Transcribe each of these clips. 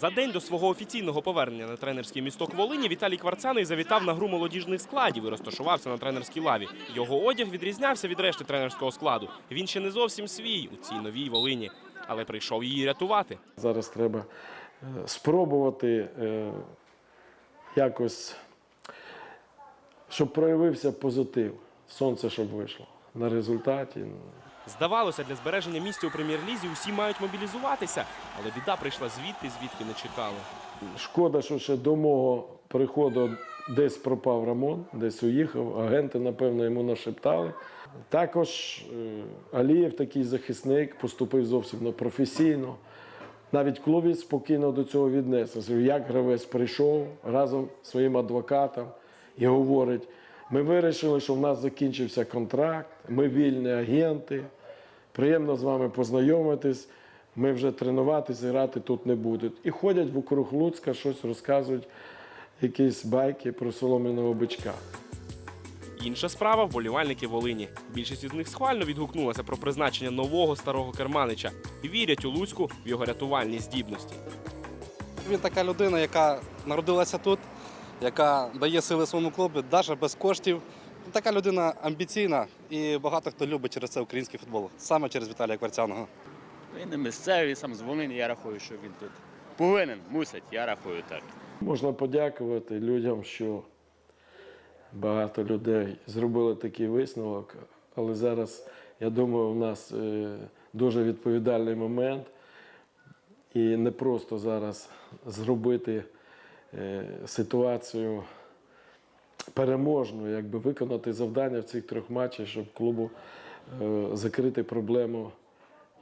За день до свого офіційного повернення на тренерський місток Волині Віталій Кварцяний завітав на гру молодіжних складів і розташувався на тренерській лаві. Його одяг відрізнявся від решти тренерського складу. Він ще не зовсім свій у цій новій Волині, але прийшов її рятувати. Зараз треба е, спробувати е, якось, щоб проявився позитив. Сонце, щоб вийшло. На результаті ну, Здавалося, для збереження місця у прем'єр-лізі усі мають мобілізуватися, але біда прийшла звідти, звідки не чекали. Шкода, що ще до мого приходу десь пропав Рамон, десь уїхав. Агенти, напевно, йому нашептали. Також е, Алієв, такий захисник, поступив зовсім непрофесійно. Навіть клубі спокійно до цього віднесеться. Як гравець прийшов разом зі своїм адвокатом і говорить: ми вирішили, що в нас закінчився контракт, ми вільні агенти. Приємно з вами познайомитись. Ми вже тренуватися, грати тут не будуть. І ходять вокруг Луцька, щось розказують, якісь байки про солом'яного бичка. Інша справа вболівальники Волині. Більшість із них схвально відгукнулася про призначення нового старого керманича і вірять у Луцьку в його рятувальні здібності. Він така людина, яка народилася тут, яка дає сили своєму клубу, навіть без коштів. Така людина амбіційна і багато хто любить через це український футбол, саме через Віталія Кварцяного. Він не місцевий, сам з Волині, я рахую, що він тут повинен, мусить, я рахую так. Можна подякувати людям, що багато людей зробили такий висновок. Але зараз, я думаю, у нас е, дуже відповідальний момент. І не просто зараз зробити ситуацію переможною, якби виконати завдання в цих трьох матчах, щоб клубу е, закрити проблему,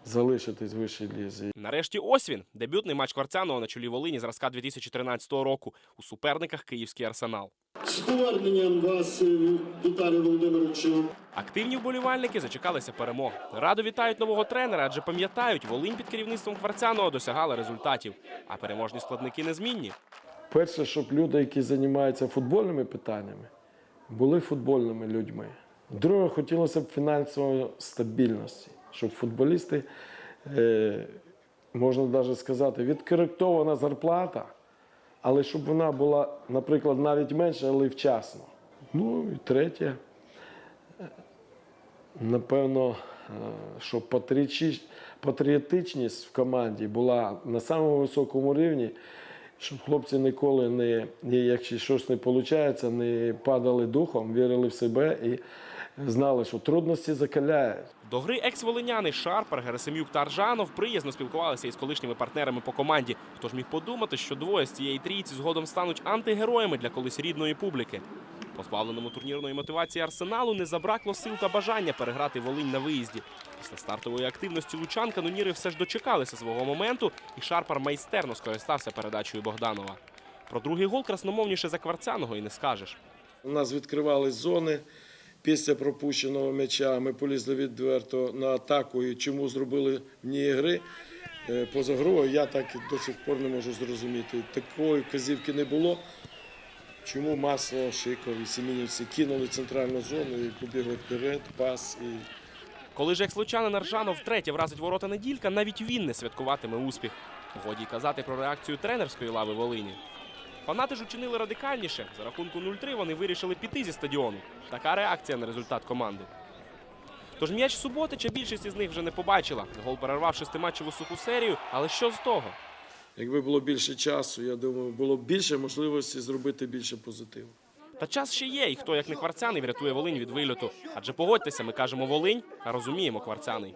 залишитись в вищій лізі. Нарешті ось він дебютний матч Кварцяного на чолі Волині зразка 2013 року у суперниках Київський арсенал. З поверненням вас, е, Володимировичу. Активні вболівальники зачекалися перемог. Радо вітають нового тренера, адже пам'ятають, Волинь під керівництвом Кварцяного досягала результатів. А переможні складники незмінні. Перше, щоб люди, які займаються футбольними питаннями, були футбольними людьми. Друге, хотілося б фінансової стабільності, щоб футболісти, е, можна навіть сказати, відкоректована зарплата, але щоб вона була, наприклад, навіть менша, але вчасно. Ну і третє, е, напевно, е, щоб патріотичність в команді була на самому високому рівні, щоб хлопці ніколи не, якщо щось не виходить, не падали духом, вірили в себе і знали, що трудності закаляють. До гри екс-волиняни Шарпер, Герасимюк та Аржанов приязно спілкувалися із колишніми партнерами по команді. Хто ж міг подумати, що двоє з цієї трійці згодом стануть антигероями для колись рідної публіки. Позбавленому турнірної мотивації арсеналу не забракло сил та бажання переграти Волинь на виїзді. Після стартової активності Лучан каноніри все ж дочекалися свого моменту, і Шарпар майстерно скористався передачею Богданова. Про другий гол красномовніше за Кварцяного і не скажеш. У нас відкривались зони після пропущеного м'яча. Ми полізли відверто на атаку. І чому зробили вні гри е, поза грою, я так до сих пор не можу зрозуміти. Такої вказівки не було. Чому масло, Шиков і Семінівці кинули центральну зону і побігли вперед, пас і Коли ж екс-лучанин Аржанов втретє вразить ворота неділька, навіть він не святкуватиме успіх. Годі казати про реакцію тренерської лави Волині. Фанати ж учинили радикальніше. За рахунку 0-3 вони вирішили піти зі стадіону. Така реакція на результат команди. Тож м'яч Суботича більшість із них вже не побачила. Гол перервав шестиматчеву суху серію, але що з того? якби було більше часу, я думаю, було б більше можливості зробити більше позитиву. Та час ще є, і хто як не кварцяний врятує Волинь від вильоту. Адже погодьтеся, ми кажемо Волинь, а розуміємо кварцяний.